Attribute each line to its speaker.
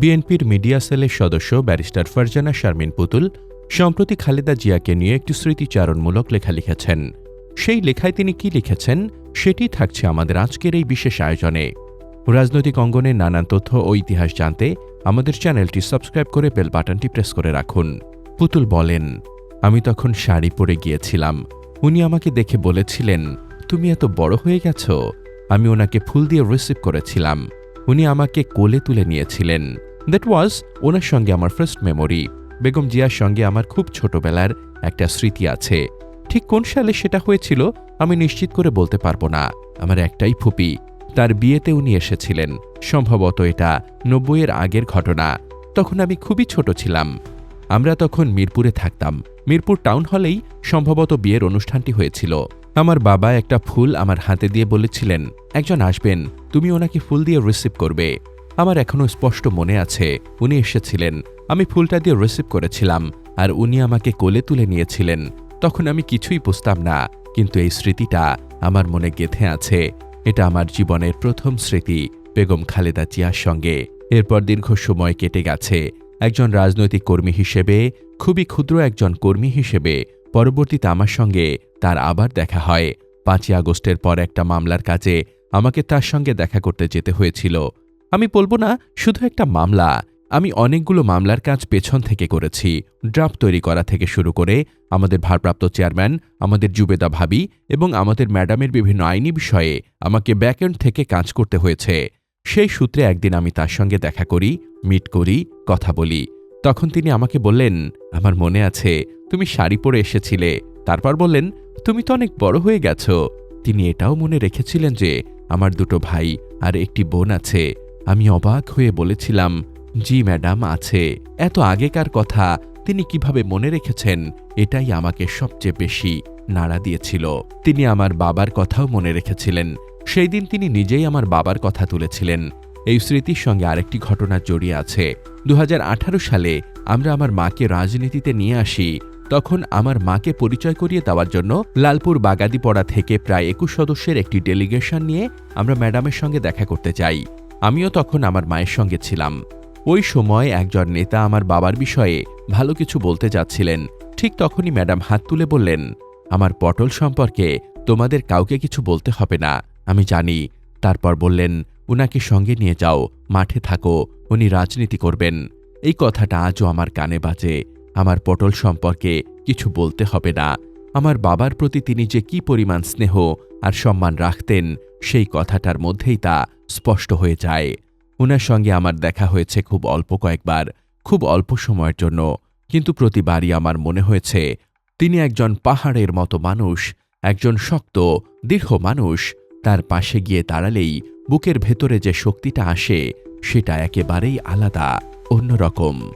Speaker 1: বিএনপির মিডিয়া সেলের সদস্য ব্যারিস্টার ফারজানা শারমিন পুতুল, সম্প্রতি খালেদা জিয়াকে নিয়ে একটি স্মৃতিচারণমূলক লেখা লিখেছেন। সেই লেখায় তিনি কি লিখেছেন, সেটি থাকছে আমাদের আজকের এই বিশেষ আয়োজনে। রাজনৈতিক অঙ্গনে নানান তথ্য ও ইতিহাস জানতে আমাদের চ্যানেলটি সাবস্ক্রাইব করে বেল বাটনটি প্রেস করে রাখুন। পুতুল বলেন, আমি তখন শাড়ি পরে গিয়েছিলাম। উনি আমাকে দেখে বলেছিলেন, তুমি এত বড় হয়ে গেছ। আমি ওনাকে ফুল দিয়ে রিসিভ করেছিলাম। উনি আমাকে কোলে তুলে নিয়েছিলেন। দ্যাট ওয়াজ ওনার সঙ্গে আমার ফার্স্ট মেমোরি বেগম জিয়ার সঙ্গে আমার খুব ছোটবেলার একটা স্মৃতি আছে। ঠিক কোন সালে সেটা হয়েছিল, আমি নিশ্চিত করে বলতে পারব না। আমার একটাই ফুপি। তার বিয়েতে উনি এসেছিলেন। সম্ভবত এটা নব্বইয়ের আগের ঘটনা। তখন আমি খুবই ছোট ছিলাম। আমরা তখন মিরপুরে থাকতাম। মিরপুর টাউন হলেই সম্ভবত বিয়ের অনুষ্ঠানটি হয়েছিল। আমার বাবা একটা ফুল আমার হাতে দিয়ে বলেছিলেন, একজন আসবেন, তুমি ওনাকে ফুল দিয়ে রিসিভ করবে। আমার এখনও স্পষ্ট মনে আছে, উনি এসেছিলেন। আমি ফুলটা দিয়ে রিসিভ করেছিলাম, আর উনি আমাকে কোলে তুলে নিয়েছিলেন। তখন আমি কিছুই বুঝতাম না, কিন্তু এই স্মৃতিটা আমার মনে গেঁথে আছে। এটা আমার জীবনের প্রথম স্মৃতি, বেগম খালেদা জিয়ার সঙ্গে। এরপর দীর্ঘ সময় কেটে গেছে। একজন রাজনৈতিক কর্মী হিসেবে, খুবই ক্ষুদ্র একজন কর্মী হিসেবে পরবর্তীতে আমার সঙ্গে তার আবার দেখা হয়। পাঁচই আগস্টের পর একটা মামলার কাজে আমাকে তার সঙ্গে দেখা করতে যেতে হয়েছিল। আমি বলব না, শুধু একটা মামলা। আমি অনেকগুলো মামলার কাজ পেছন থেকে করেছি। ড্রাফট তৈরি করা থেকে শুরু করে আমাদের ভারপ্রাপ্ত চেয়ারম্যান, আমাদের জুবেদা ভাবি এবং আমাদের ম্যাডামের বিভিন্ন আইনি বিষয়ে আমাকে ব্যাকএন্ড থেকে কাজ করতে হয়েছে। সেই সূত্রে একদিন আমি তার সঙ্গে দেখা করি মিট করি, কথা বলি। তখন তিনি আমাকে বললেন, আমার মনে আছে তুমি শাড়ি পরে এসেছিলে। তারপর বললেন, তুমি তো অনেক বড় হয়ে গেছ। তিনি এটাও মনে রেখেছিলেন যে, আমার দুটো ভাই আর একটি বোন আছে। আমি অবাক হয়ে বলেছিলাম, জি ম্যাডাম, আছে। এত আগেকার কথা, তিনি কীভাবে মনে রেখেছেন? এটাই আমাকে সবচেয়ে বেশি নাড়া দিয়েছিল। তিনি আমার বাবার কথাও মনে রেখেছিলেন। সেই দিন তিনি নিজেই আমার বাবার কথা তুলেছিলেন। এই স্মৃতির সঙ্গে আরেকটি ঘটনা জড়িয়ে আছে। দু হাজার আঠারো সালে আমরা আমার মাকে রাজনীতিতে নিয়ে আসি। তখন আমার মাকে পরিচয় করিয়ে দেওয়ার জন্য লালপুর বাগাদিপড়া থেকে প্রায় একুশ সদস্যের একটি ডেলিগেশন নিয়ে আমরা ম্যাডামের সঙ্গে দেখা করতে যাই। আমিও তখন আমার মায়ের সঙ্গে ছিলাম। ওই সময় একজন নেতা আমার বাবার বিষয়ে ভালো কিছু বলতে যাচ্ছিলেন। ঠিক তখনই ম্যাডাম হাত তুলে বললেন, আমার পটল সম্পর্কে তোমাদের কাউকে কিছু বলতে হবে না, আমি জানি। তারপর বললেন, উনাকে সঙ্গে নিয়ে যাও, মাঠে থাকো, উনি রাজনীতি করবেন। এই কথাটা আজও আমার কানে বাজে। আমার পটল সম্পর্কে কিছু বলতে হবে না। আমার বাবার প্রতি তিনি যে কি পরিমাণ স্নেহ আর সম্মান রাখতেন, সেই কথাটার মধ্যেই তা স্পষ্ট হয়ে যায়। উনার সঙ্গে আমার দেখা হয়েছে খুব অল্প কয়েকবার, খুব অল্প সময়ের জন্য। কিন্তু প্রতিবারই আমার মনে হয়েছে, তিনি একজন পাহাড়ের মতো মানুষ, একজন শক্ত দীর্ঘ মানুষ। তার পাশে গিয়ে দাঁড়ালেই বুকের ভেতরে যে শক্তিটা আসে, সেটা একেবারেই আলাদা, অন্যরকম।